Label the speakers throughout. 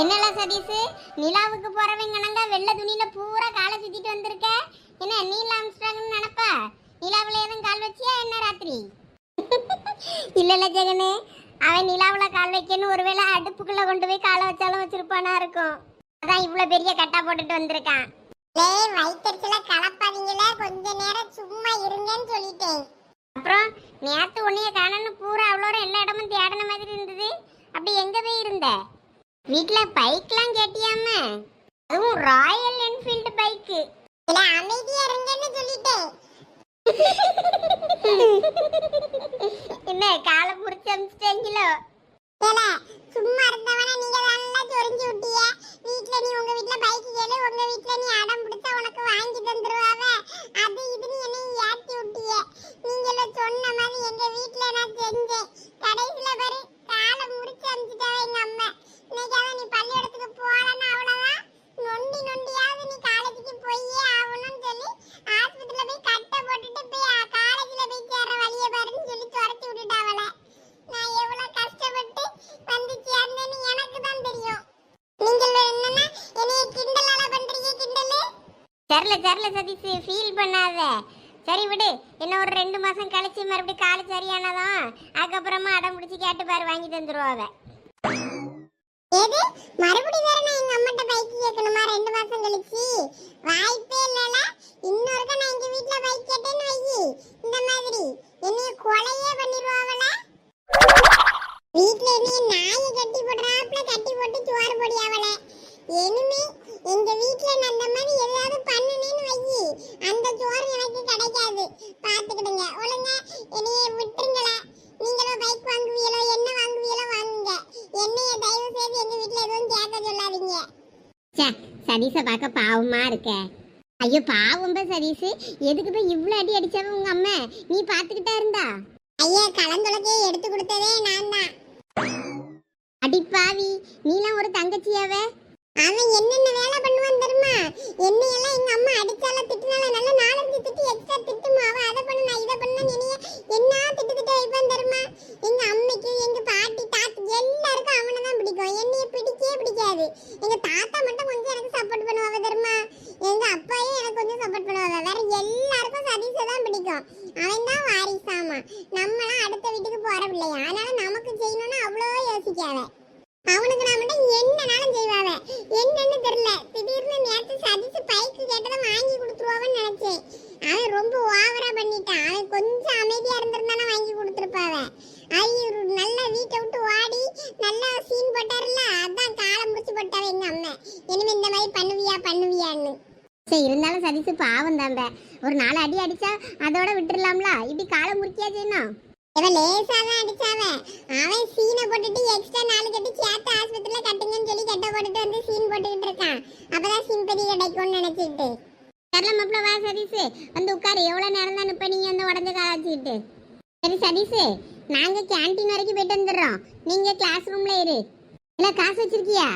Speaker 1: என்னல சதீஷ்? நிலாவுக்கு போறவங்கனங்க வெள்ளை துணியில பூரா காலை சுத்திட்டு வந்திருக்க? என்ன நீல ஆம்ஸ்ட்ராங்னு நினைப்பா? நிலாவுல எதுவும் கால் வச்சியா என்ன ராத்திரி? இல்ல இல்ல ஜெகனே. அவன் நிலாவுல கால் வைக்கன்னு ஒருவேளை அடுப்புக்குள்ள கொண்டு போய் காலை வச்சாலும் வச்சிருப்பானா இருக்கும். அதான் இவ்வளவு பெரிய கட்டா போட்டுட்டு வந்திருக்கான். லேய் வயிற்றுல கலப்பாதீங்களே. கொஞ்ச நேரம் சும்மா இருங்கன்னு சொல்லிட்டேன். அப்புறம் நேத்து உன்னைய காணன்னு பூரா அவ்வளோ எல்லா இடமும் தேடின மாதிரி இருந்தது. அப்படி எங்க போய் இருந்த? வீட்ல பைக்லாம் கேட்டியாம? அதுவும் ராயல் என்ஃபீல்டு பைக்கு இல்ல அமைதியா இருங்கன்னு சொல்லிட்டேன். என்ன காலை புடிச்சு அமிச்சிட்டீங்களோ? ஏல சும்மா இருந்தவன நீங்க நல்லா சொரிஞ்சு விட்டிய வீட்ல நீ உங்க வீட்ல பைக் கேளு உங்க வீட்ல நீ அடம் பிடிச்சா உனக்கு வாங்கி தந்துருவாவ அது இதுன்னு என்னை ஏத்தி விட்டிய நீங்கள சொன்ன மாதிரி எங்க வீட்ல நான் செஞ்சேன் கடைசில பாரு காலை முறிச்சு அமிச்சிட்டாவ எங்க அம்மா இன்னைக்காவது நீ பள்ளிக்கூடத்துக்கு போறேன்னா அவ்வளவுதான் நொண்டி நொண்டியாவது நீ காலேஜுக்கு போயே ஆகணும்னு சொல்லி ஆஸ்பத்திரியில போய் கட்டை போட்டுட்டு போய் காலேஜ்ல போய் சேர்ற வழிய பாருன்னு சொல்லி துரத்தி விட்டுட்டாவல நான் எவ்வளவு கஷ்டப்பட்டு வந்து சேர்ந்தேன்னு எனக்கு தான் தெரியும் நீங்கள் என்னன்னா என்னைய கிண்டலால பண்றீங்க கிண்டலு தெரியல தெரியல சதீஷ் ஃபீல் பண்ணாத சரி விடு இன்னும் ஒரு ரெண்டு மாசம் கழிச்சு மறுபடியும் காலு சரியானதான்? அதுக்கப்புறமா அடம் பிடிச்சி கேட்டு பாரு வாங்கி தந்துருவாவ எது? மறுபடியும் வேற நான் எங்க அம்மாட்ட பைக் கேட்கணுமா? ரெண்டு மாசம் கழிச்சு? வாய்ப்பே இல்லல. இன்னொருக்க நான் எங்க வீட்ல பைக் கேட்டேன்னு வை இந்த மாதிரி. என்னைய கொலையே பண்ணிடுவாவல வீட்ல என்னைய நாயை கட்டி போடுறாப்புல கட்டி போட்டு சோறு போடியாவல இனிமே எங்க வீட்ல அந்த மாதிரி ஏதாவது பண்ணுனேன்னு வை அந்த சோறு எனக்கு கிடைக்காது. பாத்துக்கிடுங்க. ஒழுங்கா என்னைய விட்டுருங்களே. நீங்களும் பைக் வாங்குவீங்களோ என்ன வாங்குவீங்களோ வாங்குங்க. என்னைய தயவு செய்து எங்க வீட்ல எதுவும் கேட்க சொல்லாதீங்க. சதீஷ பார்க்க பாவமா இருக்க. ஐயோ பாவம் சதீஷ். எதுக்கு போய் இவ்வளவு அடி அடிச்சவ உங்க அம்மா? நீ பாத்துக்கிட்டா இருந்தா? ஐயா கலந்துலக்கே எடுத்து கொடுத்ததே நான் தான் அடி பாவி. நீலாம் ஒரு தங்கச்சியாவ? அவன் என்னென்ன வேலை பண்ணுவான் தெரியுமா? என்னையெல்லாம் எங்க அம்மா அடிச்சால திட்டினால நல்ல நாலஞ்சு திட்டு எக்ஸ்ட்ரா திட்டுமா? அவ அதை பண்ண இதை பண்ண நினைய என்ன திட்டு திட்டு வைப்பான் தெரியுமா? எங்க அம்மைக்கு எங்க பாட்டி தாத்தி எல்லாருக்கும் அவனை தான் பிடிக்கும். என்னைய பிடிக்கவே பிடிக்காது. எங்க தாத்தா மட்டும் கொஞ்சம் எனக்கு சப்போர்ட் பண்ணுவாங்க தெரியுமா? எங்க அப்பாயும் எனக்கு கொஞ்சம் சப்போர்ட் பண்ணுவாங்க. வேற எல்லாருக்கும் சதீஷை தான் பிடிக்கும். அவன் தான் வாரிசாமா நம்மளாம் அடுத்த வீட்டுக்கு போற பிள்ளையா. அதனால நமக்கு செய்யணும்னு அவ்வளோ யோசிக்காத. அவனுக்கு நான் மட்டும் என்ன என்னன்னு தெரியல. திடீர்னு நேத்து சதிச்சு பைக்கு கேட்டதை வாங்கி கொடுத்துருவான்னு நினைச்சேன். அவன் ரொம்ப ஓவரா பண்ணிட்டான். அவன் கொஞ்சம் அமைதியா இருந்திருந்தானா வாங்கி கொடுத்துருப்பாவ. ஐயோ நல்லா வீட்டை விட்டு ஓடி நல்லா சீன் போட்டாருல அதான் காலம் முடிச்சு போட்டாவ எங்க அம்மா. இனிமே இந்த மாதிரி பண்ணுவியா பண்ணுவியான்னு. சரி இருந்தாலும் சதீஷ் பாவம் தாம்ப ஒரு நாலு அடி அடிச்சா அதோட விட்டுடலாம்ல இப்படி காலம் முறிக்கியா செய்யணும் இவன் லேசா தான் அடிச்சாவ. அவன் சீனை போட்டுட்டு எக்ஸ்ட்ரா நாலு கட்டி சேர்த்து ஆஸ்பத்திரியில கட்டுங்கன்னு சொல்லி கட்ட போட்டுட்டு வந்து சீன் போட்டுக்கிட்டு இருக்கான். அப்பதான் சிம்பதி கிடைக்கும்னு நினைச்சிட்டு. தெரியல மாப்பிள்ள வா சதீஷ். வந்து உட்காரு. எவ்வளவு நேரம் தான் இப்ப நீங்க வந்து உடஞ்ச காலாச்சிட்டு சரி சதீஷ் நாங்க கேன்டீன் வரைக்கும் போயிட்டு வந்துடுறோம். நீங்க கிளாஸ் ரூம்ல இரு. இல்ல காசு வச்சிருக்கியா?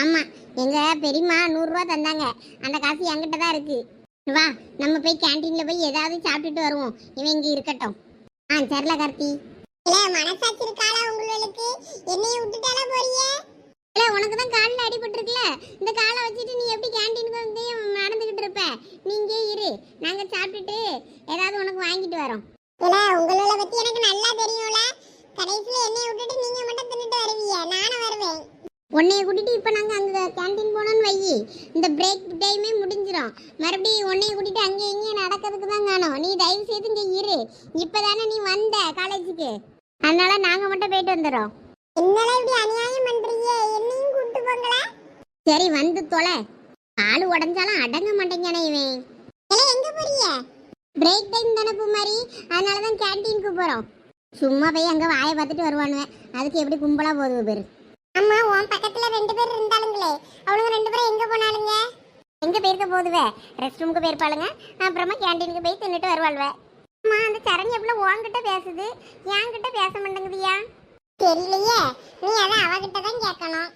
Speaker 1: ஆமா. எங்க பெரியம்மா நூறுரூவா தந்தாங்க. அந்த காசு என்கிட்ட தான் இருக்கு. வா நம்ம போய் கேண்டீன்ல போய் ஏதாவது சாப்பிட்டுட்டு வருவோம். இவன் இங்க இருக்கட்டும். ஆ சரில கார்த்தி. இல்ல மனசாட்சி இருக்காளா உங்களுக்கு? என்னைய விட்டுட்டால போறியே? இல்ல உனக்கு தான் காலில் அடிபட்டிருக்குல இந்த காலை வச்சுட்டு நீ எப்படி கேண்டீனுக்கு வந்து நடந்துகிட்டு இருப்ப? நீங்க இரு. நாங்க சாப்பிட்டுட்டு ஏதாவது உனக்கு வாங்கிட்டு வரோம். இல்ல உங்களோட பத்தி எனக்கு நல்லா தெரியும்ல. கடைசியில என்னைய விட்டுட்டு நீங்க மட்டும் தின்னுட்டு வருவீங்க. நானும் வருவேன். உன்னைய கூட்டிட்டு இப்ப நாங்க அங்க கேண்டீன் போனோம்னு வை இந்த பிரேக் டைமே முடிஞ்சிரும். மறுபடியும் உன்னைய கூட்டிட்டு அங்கே இங்கேயும் நடக்கிறதுக்கு தான் காணும். நீ தயவு செய்து இங்க இரு. இப்பதானே நீ வந்த காலேஜுக்கு அதனால நாங்க மட்டும் போயிட்டு வந்துடுறோம் என்னடா இப்படி அநியாயம் பண்றீங்க? என்னையும் கூட்டு போங்களா. சரி வந்து தொலை. ஆளு உடஞ்சாலும் அடங்க மாட்டேங்கானே இவன். இல்லை எங்க போறீங்க? பிரேக் டைம் தானே பூமாரி. அதனால தான் கேண்டீனுக்கு போறோம். சும்மா போய் அங்க வாயை பார்த்துட்டு வருவானுவேன். அதுக்கு எப்படி கும்பலா போகுது பேரு. அம்மா உன் பக்கத்துல ரெண்டு பேர் இருந்தாலுங்களே அவளுங்க ரெண்டு பேரும் எங்க போனாலுங்க எங்க போயிருக்க போதுவே? ரெஸ்ட் ரூமுக்கு போயிருப்பாளுங்க. அப்புறமா கேண்டீனுக்கு போய் தின்னுட்டு வருவாள்வே. அம்மா அந்த சரண் எப்படி உன்கிட்ட பேசுது? என்கிட்ட பேச மாட்டேங்குதியா தெரியலையே. நீ அதை அவகிட்ட தான் கேட்கணும்.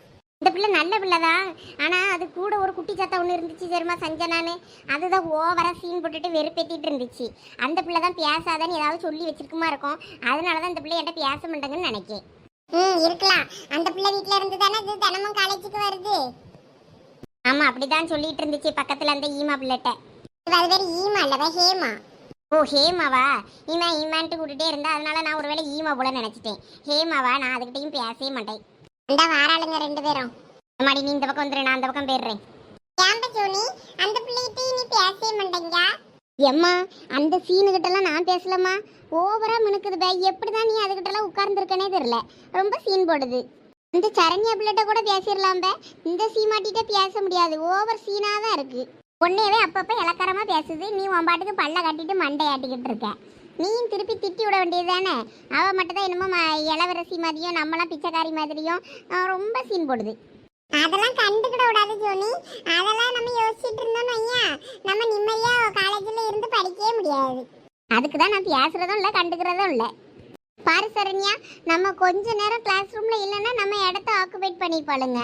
Speaker 1: இந்த பிள்ளை நல்ல பிள்ளை தான் ஆனா அது கூட ஒரு குட்டி சத்தம் ஒன்று இருந்துச்சு சரிமா சஞ்சனான்னு? அதுதான் ஓவரா சீன் போட்டுட்டு வெறுப்பேத்திட்டு இருந்துச்சு. அந்த பிள்ளை தான் பேசாதன்னு ஏதாவது சொல்லி வச்சிருக்குமா இருக்கும். அதனால தான் இந்த பிள்ளை என்கிட்ட பேச மாட்டேங்குன்னு நினைக்கேன்.
Speaker 2: ம் இருக்கலாம். அந்த பிள்ளை வீட்ல இருந்து தானே இது தினமும் காலேஜுக்கு வருது.
Speaker 1: ஆமா அப்படிதான் சொல்லிட்டு இருந்துச்சு பக்கத்துல அந்த ஈமா பிள்ளைட்ட.
Speaker 2: இவ அது பேர் ஈமா இல்லவ ஹேமா.
Speaker 1: ஓ ஹேமாவா? இவன் ஈமான்ட்டு கூட்டிட்டே இருந்தா அதனால நான் ஒருவேளை ஈமா போல நினைச்சிட்டேன். ஹேமாவா? நான் அதுகிட்டயும் பேசவே மாட்டேன்.
Speaker 2: அந்த வாராளுங்க ரெண்டு பேரும்.
Speaker 1: மாடி நீ இந்த பக்கம் வந்துரு நான் அந்த பக்கம் போயிடுறேன்.
Speaker 2: ஏன்ப சோனி? அந்த பிள்ளைகிட்ட நீ பேசவே மாட்டேங்க?
Speaker 1: எம்மா அந்த சீனுகிட்டலாம் நான் பேசலம்மா. ஓவரா மினுக்குது பே எப்படிதான் நீ அதுகிட்டலாம் உட்கார்ந்துருக்கனே தெரியல ரொம்ப சீன் போடுது. இந்த சரண்யா பிள்ளைகிட்ட கூட பேசிடலாம் பே இந்த சீமாட்டிகிட்ட பேச முடியாது. ஓவர் சீனாக தான் இருக்கு. உன்னையவே அப்பப்போ இலக்கரமாக பேசுது. நீ உன் பாட்டுக்கு பல்ல கட்டிட்டு மண்டையாட்டிக்கிட்டு இருக்க. நீயும் திருப்பி திட்டி விட வேண்டியது தானே? அவள் மட்டும் தான் என்னமோ ம- இளவரசி மாதிரியும் நம்மளாம் பிச்சைக்காரி மாதிரியும் ரொம்ப சீன் போடுது.
Speaker 2: அதெல்லாம் கண்டுக்கிட விடாது ஜோனி. அதெல்லாம் நம்ம யோசிச்சுட்டு இருந்தோம்னு ஐயா நம்ம நிம்மதியா காலேஜ்ல இருந்து படிக்கவே முடியாது.
Speaker 1: அதுக்கு தான் நான் பேசுறதும் இல்லை கண்டுக்கிறதும் இல்லை. பாரு சரண்யா நம்ம கொஞ்ச நேரம் கிளாஸ் ரூம்ல இல்லைன்னா நம்ம இடத்த ஆக்குபைட் பண்ணிப்பாளுங்க.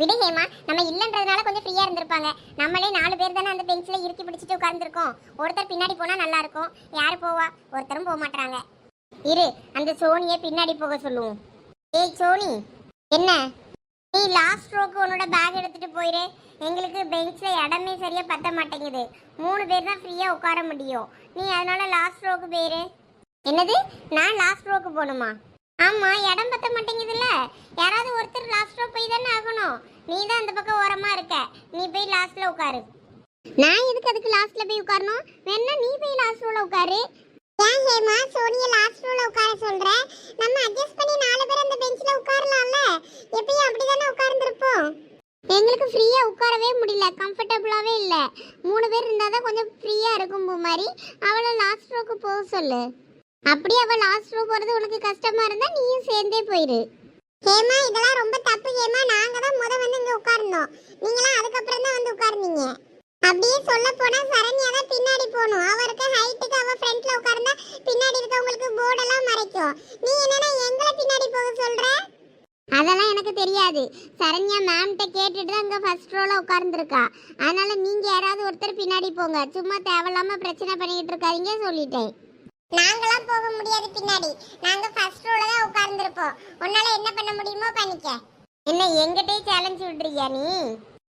Speaker 1: விடு நம்ம இல்லைன்றதுனால கொஞ்சம் ஃப்ரீயா இருந்திருப்பாங்க. நம்மளே நாலு பேர் தானே அந்த பெஞ்சில் இறுக்கி பிடிச்சிட்டு உட்கார்ந்துருக்கோம். ஒருத்தர் பின்னாடி போனா நல்லா இருக்கும். யார் போவா? ஒருத்தரும் போக மாட்டாங்க இரு அந்த சோனியை பின்னாடி போக சொல்லுவோம். ஏய் சோனி என்ன? நீ லாஸ்ட் ரோக்கு உன்னோட பேக் எடுத்துட்டு போயிரு. எங்களுக்கு பெஞ்சில் இடமே சரியா பத்த மாட்டேங்குது. மூணு பேர் தான் ஃப்ரீயா உட்கார முடியும். நீ அதனால லாஸ்ட் ரோக்கு போயிரு. என்னது? நான் லாஸ்ட் ரோக்கு போகணுமா? ஆமா இடம் பத்த மாட்டேங்குதுல்ல. யாராவது ஒருத்தர் லாஸ்ட் ரோ போய் தானே ஆகணும். நீ தான் அந்த பக்கம் ஓரமா இருக்க. நீ போய் லாஸ்ட்ல உட்காரு. நான் எதுக்கு அதுக்கு லாஸ்ட்ல போய் உட்காரணும்? வேணா நீ போய் லாஸ்ட் ரோல உட்காரு.
Speaker 2: ஏன் ஹேமா? சோனிய லாஸ்ட் ரோல உட்கார சொல்ற? நம்ம அட்ஜஸ்ட் பண்ணி நாலு பேர் அந்த பெஞ்ச்ல உட்காரலாம்ல? எப்பயும் அப்படிதானே உட்கார்ந்திருப்போம்?
Speaker 1: எங்களுக்கு ஃப்ரீயா உட்காரவே முடியல கம்ஃபர்டபுளாவே இல்ல. மூணு பேர் இருந்தா தான் கொஞ்சம் ஃப்ரீயா இருக்கும் பூ மாதிரி அவளை லாஸ்ட் ரோக்கு போக சொல்லு. அப்படியே அவ லாஸ்ட் ரோ போறது உனக்கு கஷ்டமா இருந்தா நீயும் சேர்ந்தே போயிரு.
Speaker 2: ஹேமா இதெல்லாம் ரொம்ப தப்பு ஹேமா. நாங்க தான் முத வந்து இங்க உட்கார்ந்தோம். நீங்களாம் அதுக்கப்புறம் தான் வந்து உட்கார்ந்தீங்க. அப்படியே சொல்ல போனா சரண்யா தான் பின்னாடி போகணும். அவருக்கு ஹைட்டுக்கு அவ ஃப்ரண்ட்ல உட்கார்ந்தா பின்னாடி இருக்கவங்களுக்கு போர்டெல்லாம் மறைக்கும். நீ என்னன்னா எங்களை பின்னாடி போக சொல்ற?
Speaker 1: அதெல்லாம் எனக்கு தெரியாது. சரண்யா மேம்கிட்ட கேட்டுட்டு தான் இங்கே ஃபர்ஸ்ட் ரோவில் உட்கார்ந்துருக்கா. அதனால நீங்கள் யாராவது ஒருத்தர் பின்னாடி போங்க. சும்மா தேவையில்லாமல் பிரச்சனை பண்ணிக்கிட்டு இருக்காதீங்க சொல்லிட்டேன்.
Speaker 2: நாங்களாம் போக முடியாது பின்னாடி. நாங்கள் ஃபர்ஸ்ட் ரோவில் தான் உட்கார்ந்திருப்போம். உன்னால் என்ன பண்ண முடியுமோ பண்ணிக்க.
Speaker 1: என்ன எங்கிட்டே சேலஞ்ச் விட்றியா நீ?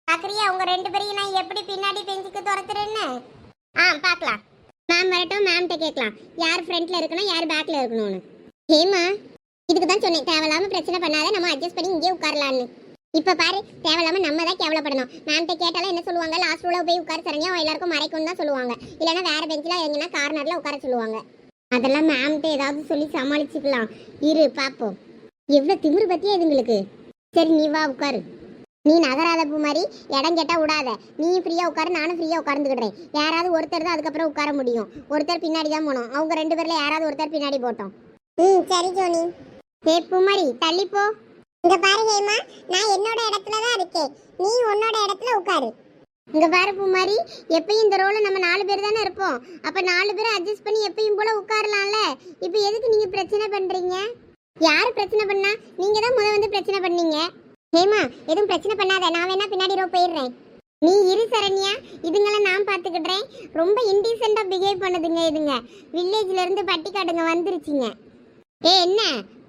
Speaker 1: பாக்குறியா? உங்க ரெண்டு பேரையும் நான் எப்படி பின்னாடி பெஞ்சுக்கு துரத்துறேன்னு? ஆ பார்க்கலாம் மேம் வரட்டும் மேம்கிட்ட கேட்கலாம். யார் ஃப்ரண்ட்ல இருக்கணும் யார் பேக்ல இருக்கணும்னு ஹேமா இதுக்கு தான் சொன்னேன். தேவையில்லாம பிரச்சனை பண்ணாத நம்ம அட்ஜஸ்ட் பண்ணி இங்கே உட்காரலான்னு. இப்போ பாரு தேவையில்லாம நம்ம தான் கேவலப்படணும். மேம்கிட்ட கேட்டாலும் என்ன சொல்லுவாங்க? லாஸ்ட் ரூல போய் உட்கார சரிங்க எல்லாருக்கும் மறைக்கும் தான் சொல்லுவாங்க. இல்லைன்னா வேற பெஞ்சில் எங்கன்னா கார்னர்ல உட்கார சொல்லுவாங்க. அதெல்லாம் மேம்கிட்ட ஏதாவது சொல்லி சமாளிச்சுக்கலாம். இரு பார்ப்போம் எவ்வளோ திமிரு பத்தியா இதுங்களுக்கு சரி நீ வா உட்காரு. நீ நகராத பூ மாதிரி இடம் கேட்டா விடாத நீயும் ஃப்ரீயா உட்காரு நானும் ஃப்ரீயா உட்கார்ந்துக்கிடுறேன். யாராவது ஒருத்தர் தான் அதுக்கப்புறம் உட்கார முடியும். ஒருத்தர் பின்னாடி தான் போகணும் அவங்க ரெண்டு பேர்ல யாராவது ஒருத்தர் பின்னாடி போட்டோம்.
Speaker 2: ம் சரி ஜோனி.
Speaker 1: ஏ பூமாரி தள்ளி போ.
Speaker 2: இங்க பாரு ஹேமா நான் என்னோட இடத்துல தான் இருக்கேன். நீ உன்னோட இடத்துல உட்காரு.
Speaker 1: இங்க பாரு பூமாரி எப்பயும் இந்த ரோல நம்ம நாலு பேர் தானே இருப்போம். அப்ப நாலு பேரை அட்ஜஸ்ட் பண்ணி எப்பயும் போல உட்காரலாம்ல. இப்போ எதுக்கு நீங்க பிரச்சனை பண்றீங்க? யார் பிரச்சனை பண்ணா? நீங்க தான் முத வந்து பிரச்சனை பண்ணீங்க. ஹேமா எதுவும் பிரச்சனை பண்ணாத. நான் வேணா பின்னாடி ரோ போயிடுறேன். நீ இரு சரண்யா. இதுங்களை நான் பார்த்துக்கிடுறேன். ரொம்ப இன்டீசெண்டாக பிஹேவ் பண்ணுதுங்க இதுங்க. வில்லேஜ்ல இருந்து பட்டிக்காடுங்க வந்துருச்சுங்க. ஏ என்ன?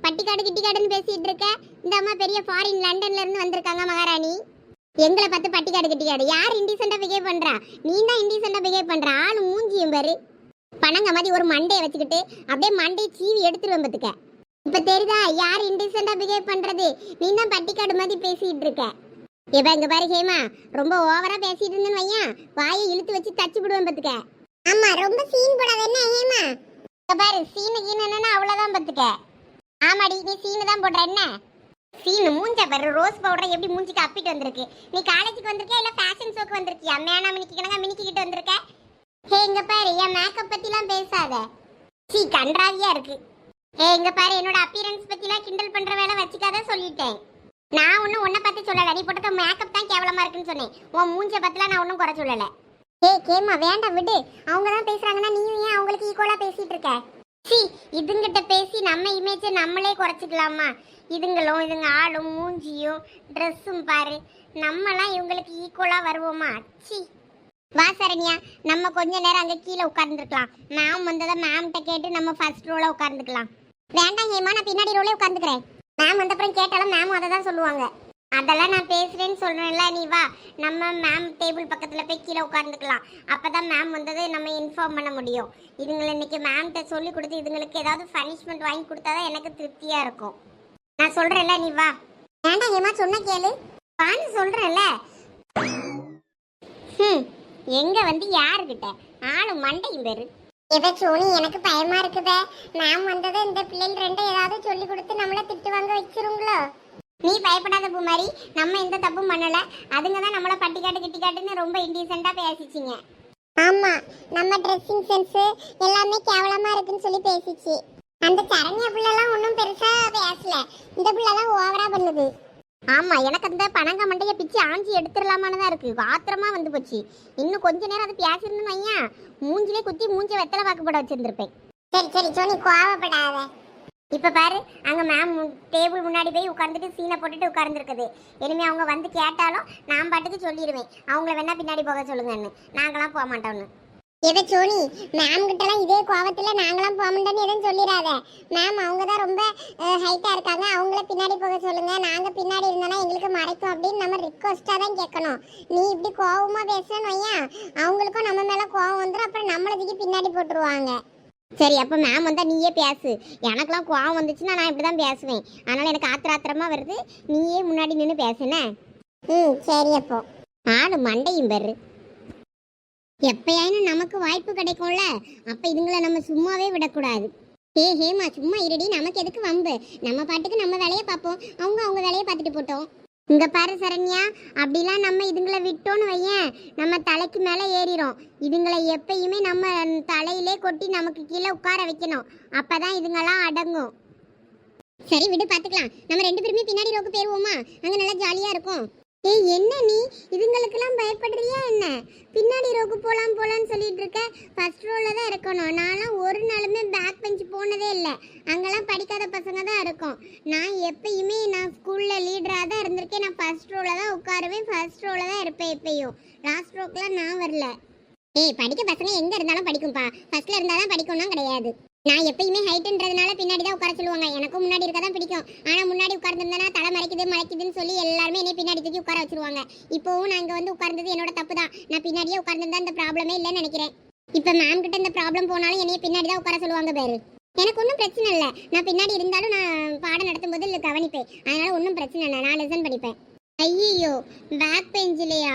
Speaker 1: பட்டிக்காடு கிட்டிக்காடுன்னு பேசிட்டு இருக்க? இந்த அம்மா பெரிய ஃபாரின் லண்டன்ல இருந்து வந்திருக்காங்க மகாராணி. எங்களை பார்த்து பட்டிக்காடு கிட்டிக்காடு. யார் இன்டீசெண்டாக பிஹேவ் பண்றா? நீ தான் இன்டீசெண்டாக பிஹேவ் பண்ற. ஆள் மூஞ்சியும் பாரு. பணங்க மாதிரி ஒரு மண்டையை வச்சுக்கிட்டு அப்படியே மண்டையை சீவி எடுத்துருவேன் பார்த்துக்க இப்ப தெரியுதா யார் இன்டீசெண்டா பிஹேவ் பண்றது? நீ தான் பட்டிக்காடு மாதிரி பேசிட்டு இருக்க. இப்ப இங்க பாரு ஹேமா ரொம்ப ஓவரா பேசிட்டு இருந்தேன்னு வையன். வாயை இழுத்து வச்சு தச்சு விடுவேன் பத்துக்க.
Speaker 2: ஆமா ரொம்ப சீன் போடாத என்ன ஹேமா?
Speaker 1: இங்க பாரு சீனு கீனு என்னன்னா அவ்வளவுதான் பத்துக்க. ஆமாடி நீ சீனு தான் போடுற என்ன? சீனு மூஞ்ச பாரு ரோஸ் பவுடர் எப்படி மூஞ்சிக்கு அப்பிட்டு வந்திருக்கு. நீ காலேஜுக்கு வந்திருக்கியா இல்ல ஃபேஷன் ஷோக்கு வந்திருக்கியா? மேனா மினிக்கு கணக்கா மினிக்கிட்டு வந்திருக்க. ஹே இங்க பாரு என் மேக்கப் பத்திலாம் பேசாத. சீ கன்றாவியா இருக்கு. ஏய் இங்க பாரு என்னோட அப்பியரன்ஸ் பத்திலாம் கிண்டல் பண்ற வேலை வச்சுக்காத சொல்லிட்டேன். நான் ஒன்னும் உன்னை பத்தி சொல்லல. நீ போட்ட மேக்கப் தான் கேவலமா இருக்குன்னு சொன்னேன். உன் மூஞ்ச பத்திலாம் நான் ஒன்றும் குறை சொல்லல. ஏ கேமா வேண்டாம் விடு. அவங்க தான் பேசுறாங்கன்னா நீயும் ஏன் அவங்களுக்கு ஈக்குவலா பேசிட்டு இருக்க? சி இதுங்கிட்ட பேசி நம்ம இமேஜை நம்மளே குறைச்சிக்கலாமா? இதுங்களும் இதுங்க ஆளும் மூஞ்சியும் ட்ரெஸ்ஸும் பாரு. நம்மலாம் இவங்களுக்கு ஈக்குவலா வருவோமா? சி. வா சரண்யா நம்ம கொஞ்ச நேரம் அங்க கீழே உட்கார்ந்துருக்கலாம். மேம் வந்ததை மேம்கிட்ட கேட்டு நம்ம ஃபர்ஸ்ட் ரோல உட்கார்ந்துக்கலாம். வேண்டாம் ஹேமா நான் பின்னாடி ரோலே உட்கார்ந்துக்கிறேன். மேம் வந்த அப்புறம் கேட்டாலும் மேம் அதை தான் சொல்லுவாங்க. அதெல்லாம் நான் பேசுறேன்னு சொல்றேன்ல நீ வா. நம்ம மேம் டேபிள் பக்கத்துல போய் கீழே உட்காந்துக்கலாம் அப்பதான் மேம் வந்தது நம்ம இன்ஃபார்ம் பண்ண முடியும். இதுங்களை இன்னைக்கு மேம்கிட்ட சொல்லி கொடுத்து இதுங்களுக்கு ஏதாவது பனிஷ்மெண்ட் வாங்கி கொடுத்தாதான் எனக்கு திருப்தியா இருக்கும். நான் சொல்றேன்ல நீ வா. வேண்டாம் ஏமா சொன்ன கேளு. வான்னு சொல்றேன்ல. எங்க வந்து யாருக்கிட்ட ஆளு மண்டையும் பேரு.
Speaker 3: இவ சோனி எனக்கு பயமா இருக்குதே. நான் வந்தது இந்த பிள்ளைங்க ரெண்டும் ஏதாவது சொல்லி கொடுத்து நம்மள திட்டு வாங்க வச்சிருங்களோ?
Speaker 1: நீ பயப்படாத பூமாரி நம்ம எந்த தப்பும் பண்ணல. அதுங்க தான் நம்மள பட்டிக்காட்டு கிட்டிக்காட்டுன்னு ரொம்ப இன்டீசெண்டா பேசிச்சிங்க.
Speaker 3: ஆமா நம்ம ட்ரெஸ்ஸிங் சென்ஸ் எல்லாமே கேவலமா இருக்குன்னு சொல்லி பேசிச்சு. அந்த சரண்யா பிள்ளைலாம் ஒன்றும் பெருசா பேசல. இந்த பிள்ளைலாம் ஓவரா பண்ணுது.
Speaker 1: ஆமா எனக்கு அந்த பனங்க மண்டைய பிச்சு ஆஞ்சி எடுத்துடலாமான்னு தான் இருக்கு. ஆத்திரமா வந்து போச்சு. இன்னும் கொஞ்ச நேரம் அது பேசியிருந்தேன்னு வையா மூஞ்சிலே குத்தி மூஞ்ச வெத்தலை வாக்கு போட வச்சிருந்திருப்பேன்.
Speaker 3: சரி சரி சோனி கோவப்படாத.
Speaker 1: இப்ப பாரு அங்க மேம் டேபிள் முன்னாடி போய் உட்கார்ந்துட்டு சீனை போட்டுட்டு உட்கார்ந்துருக்குது. இனிமே அவங்க வந்து கேட்டாலும் நான் பாட்டுக்கு சொல்லிடுவேன் அவங்கள வேணா பின்னாடி போக சொல்லுங்கன்னு. நாங்களாம் போக மாட்டோம்னு.
Speaker 3: இவ சோனி? மேம் கிட்டலாம் இதே கோவத்துல நாங்களாம் போக மாட்டோம்னு எதுவும் சொல்லிடாத. மேம் அவங்க தான் ரொம்ப ஹைட்டா இருக்காங்க. அவங்கள பின்னாடி போக சொல்லுங்க. நாங்க பின்னாடி இருந்தோம்னா எங்களுக்கு மறைக்கும் அப்படின்னு நம்ம ரிக்வஸ்டா தான் கேட்கணும். நீ இப்படி கோவமா வையன் அவங்களுக்கும் நம்ம மேல கோவம் வந்துடும் அப்புறம் நம்மள தூக்கி பின்னாடி போட்டுருவாங்க.
Speaker 1: சரி அப்போ மேம் வந்தா நீயே பேசு. எனக்கெல்லாம் கோவம் வந்துச்சுன்னா நான் இப்படி தான் பேசுவேன். அதனால எனக்கு ஆத்திர ஆத்திரமா வருது. நீயே முன்னாடி நின்று பேசுனே.
Speaker 3: ம் சரி அப்போ.
Speaker 1: ஆளு மண்டையும் பெரு. எப்பயாயினும் நமக்கு வாய்ப்பு கிடைக்கும்ல. அப்ப இதுங்களை நம்ம சும்மாவே விடக்கூடாது. ஹே ஹேமா சும்மா இருடி. நமக்கு எதுக்கு வம்பு? நம்ம பாட்டுக்கு நம்ம வேலையை பார்ப்போம். அவங்க அவங்க வேலையை பார்த்துட்டு போட்டோம். இங்க பாரு சரண்யா. அப்படிலாம் நம்ம இதுங்களை விட்டோன்னு வையேன். நம்ம தலைக்கு மேலே ஏறிடும் இதுங்களை எப்பயுமே நம்ம தலையிலே கொட்டி நமக்கு கீழே உட்கார வைக்கணும். அப்பதான் இதுங்கெல்லாம் அடங்கும். சரி விடு பார்த்துக்கலாம். நம்ம ரெண்டு பேருமே பின்னாடி ரோக்கு போயிருவோமா? அங்க நல்லா ஜாலியா இருக்கும். ஏய் என்ன நீ? இதுங்களுக்கெல்லாம் பயப்படுறியா என்ன? பின்னாடி ரோக்கு போலாம் போலாம்னு சொல்லிட்டு இருக்க. ஃபர்ஸ்ட் ரோல தான் இருக்கணும். நான்லாம் ஒரு நாளுமே பேக் பெஞ்ச் போனதே இல்லை. அங்கெல்லாம் படிக்காத பசங்க தான் இருக்கும். நான் எப்பயுமே நான் ஸ்கூல்ல லீடரா தான் இருந்திருக்கேன். நான் ஃபர்ஸ்ட் ரோல தான் உட்காருவேன். ஃபர்ஸ்ட் ரோல தான் இருப்பேன் எப்பயும். லாஸ்ட் ரோக்கெலாம் நான் வரல. ஏய் படிக்க பசங்க எங்க இருந்தாலும் படிக்கும்பா. ஃபர்ஸ்ட்ல இருந்தா தான் கிடையாது. நான் எப்பயுமே ஹைட்டுன்றதுனால பின்னாடி தான் உட்கார சொல்லுவாங்க. எனக்கும் முன்னாடி இருக்க தான் பிடிக்கும். ஆனால் முன்னாடி உட்கார்ந்துருந்தேன்னா தலை மறைக்குது மறைக்குதுன்னு சொல்லி எல்லாருமே என்னை பின்னாடி தூக்கி உட்கார வச்சிருவாங்க. இப்போவும் நான் இங்கே வந்து உட்கார்ந்தது என்னோட தப்பு தான் நான் பின்னாடியே உட்கார்ந்துருந்தா இந்த ப்ராப்ளமே இல்லைன்னு நினைக்கிறேன். இப்போ மேம் கிட்ட இந்த ப்ராப்ளம் போனாலும் என்னைய பின்னாடி தான் உட்கார சொல்லுவாங்க பேரு. எனக்கு ஒன்றும் பிரச்சனை இல்லை. நான் பின்னாடி இருந்தாலும் நான் பாடம் நடத்தும் போது இல்லை கவனிப்பேன். அதனால ஒன்றும் பிரச்சனை இல்லை. நான் லெசன் படிப்பேன் ஐயோ பேக் பெஞ்சிலையா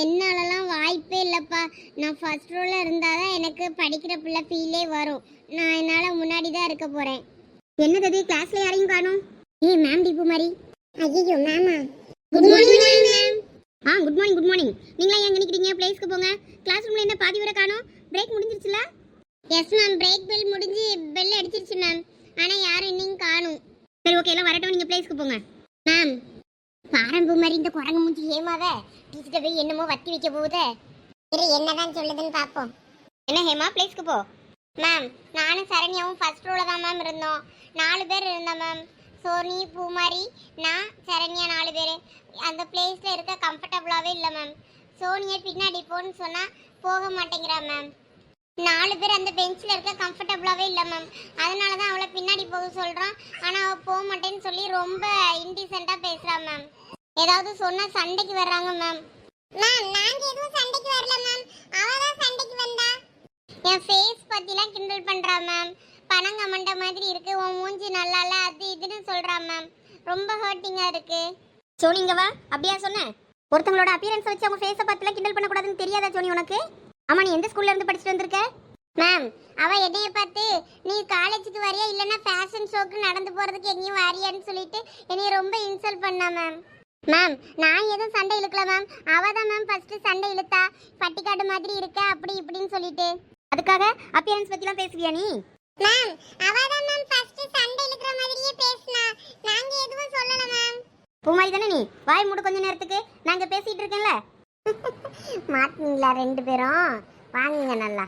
Speaker 1: என்னாலலாம் வாய்ப்பே இல்லைப்பா. நான் ஃபர்ஸ்ட் ரோல இருந்தால் தான் எனக்கு படிக்கிற பிள்ளை ஃபீலே வரும். நான் என்னால் முன்னாடி தான் இருக்க போகிறேன் என்ன கதி கிளாஸில் யாரையும் காணும்? ஏய் மேம் தீபு மாதிரி.
Speaker 3: ஐயோ மேமா
Speaker 1: குட் மார்னிங் மேம் ஆ குட் மார்னிங் குட் மார்னிங் நீங்களா எங்க நிக்கிறீங்க? பிளேஸ்க்கு போங்க. கிளாஸ் ரூம்ல என்ன பாதி வரை காணோம்? பிரேக் முடிஞ்சிருச்சுல? எஸ் மேம் பிரேக் பெல் முடிஞ்சு பெல் அடிச்சிருச்சு மேம் ஆனா யாரும் இன்னும் காணும். சரி ஓகே எல்லாம் வரட்டும். நீங்க பிளேஸ்க்கு போங்க. மேம் பாரம்பு மாதிரி இந்த குரங்கு மூஞ்சி ஏமாவே டீச்சர்கிட்ட போய் என்னமோ வத்தி வைக்க போகுதே.
Speaker 3: சரி என்னதான் சொல்லுதுன்னு பாப்போம்.
Speaker 1: என்ன ஹேமா பிளேஸ்க்கு போ. மேம் நானும் சரண்யாவும் ஃபர்ஸ்ட் ரோல தான் மேம் இருந்தோம். நாலு பேர் இருந்தோம் மேம் சோனி பூமாரி நான் சரண்யா நாலு பேர். அந்த பிளேஸில் இருக்க கம்ஃபர்டபுளாகவே இல்லை மேம் சோனியை பின்னாடி போன்னு சொன்னால் போக மாட்டேங்கிறா மேம் நாலு பேர் அந்த பெஞ்சில் இருக்க கம்ஃபர்டபுளாகவே இல்லை மேம் அதனால தான் அவளை பின்னாடி போக சொல்கிறான் ஆனால் அவள் போக மாட்டேன்னு சொல்லி ரொம்ப இன்டிசெண்டாக பேசுகிறா மேம் ஏதாவது சொன்னால் சண்டைக்கு வர்றாங்க மேம்
Speaker 3: மேம் நாங்கள் எதுவும் சண்டைக்கு வரல மேம் அவள் தான் சண்டைக்கு வந்தா.
Speaker 1: என் ஃபேஸ் பத்திலாம் கிண்டல் பண்றா மேம் பனங்க மண்டை மாதிரி இருக்கு. உன் மூஞ்சி நல்லா இல்ல அது இதுன்னு சொல்றா மேம் ரொம்ப ஹர்ட்டிங்கா இருக்கு. சோனிங்க வா. அப்படியா சொன்னேன் ஒருத்தங்களோட அப்பியரன்ஸ் வச்சு அவங்க ஃபேஸை பத்திலாம் கிண்டல் பண்ணக்கூடாதுன்னு தெரியாதா சோனி உனக்கு? ஆமா நீ எந்த ஸ்கூல்ல இருந்து படிச்சுட்டு வந்திருக்க? மேம் அவ என்னைய பார்த்து நீ காலேஜுக்கு வரியா? இல்லைன்னா ஃபேஷன் ஷோக்கு நடந்து போறதுக்கு எங்கேயும் வரியான்னு சொல்லிட்டு என்னைய ரொம்ப இன்சல்ட் பண்ணா மேம் மேம் நான் எதுவும் சண்டை இழுக்கல மேம் அவ தான் மேம் ஃபர்ஸ்ட் சண்டை இழுத்தா பட்டிக்காடு மாதிரி இருக்க அப்படி இப்படின்னு சொல்லிட்டு. அதுக்காக அப்பியரன்ஸ் பத்திலாம் பேசுவியா நீ?
Speaker 3: மேம் அவ தான் மேம் ஃபர்ஸ்ட் சண்டை இழுக்கிற மாதிரியே பேசினா. நாங்க எதுவும் சொல்லல மேம்
Speaker 1: பூமாரி தானே நீ? வாய் மூடு கொஞ்ச நேரத்துக்கு. நாங்க பேசிட்டு இருக்கேன்ல. மாட்டீங்களா ரெண்டு பேரும்? வாங்குங்க நல்லா.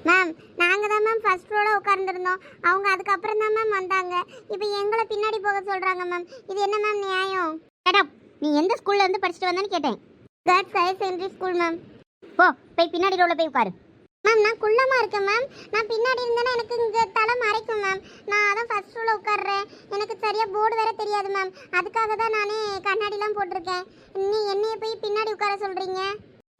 Speaker 1: மேம் நாங்க தான் மேம் ஃபர்ஸ்ட் ரோல உட்கார்ந்துருந்தோம். அவங்க அதுக்கப்புறம் தான் மேம் வந்தாங்க. இப்போ எங்களை பின்னாடி போக சொல்றாங்க மேம் இது என்ன மேம் நியாயம்? மேடம் நீ எந்த ஸ்கூல்ல இருந்து படிச்சுட்டு வந்தேன்னு கேட்டேன். Girls higher secondary school ma'am போ போய் பின்னாடி ரோல போய் உட்காரு.
Speaker 3: மேம் நான் குள்ளமா இருக்கேன் மேம் நான் பின்னாடி இருந்தேன்னா எனக்கு இங்க தலை மறைக்கும் மேம் நான் அதான் ஃபர்ஸ்ட் ரோல உட்கார்றேன். எனக்கு சரியா போர்டு வேற தெரியாது மேம் அதுக்காக தான் நானே கண்ணாடிலாம் போட்டிருக்கேன். நீ என்னைய போய் பின்னாடி உட்கார சொல்றீங்க?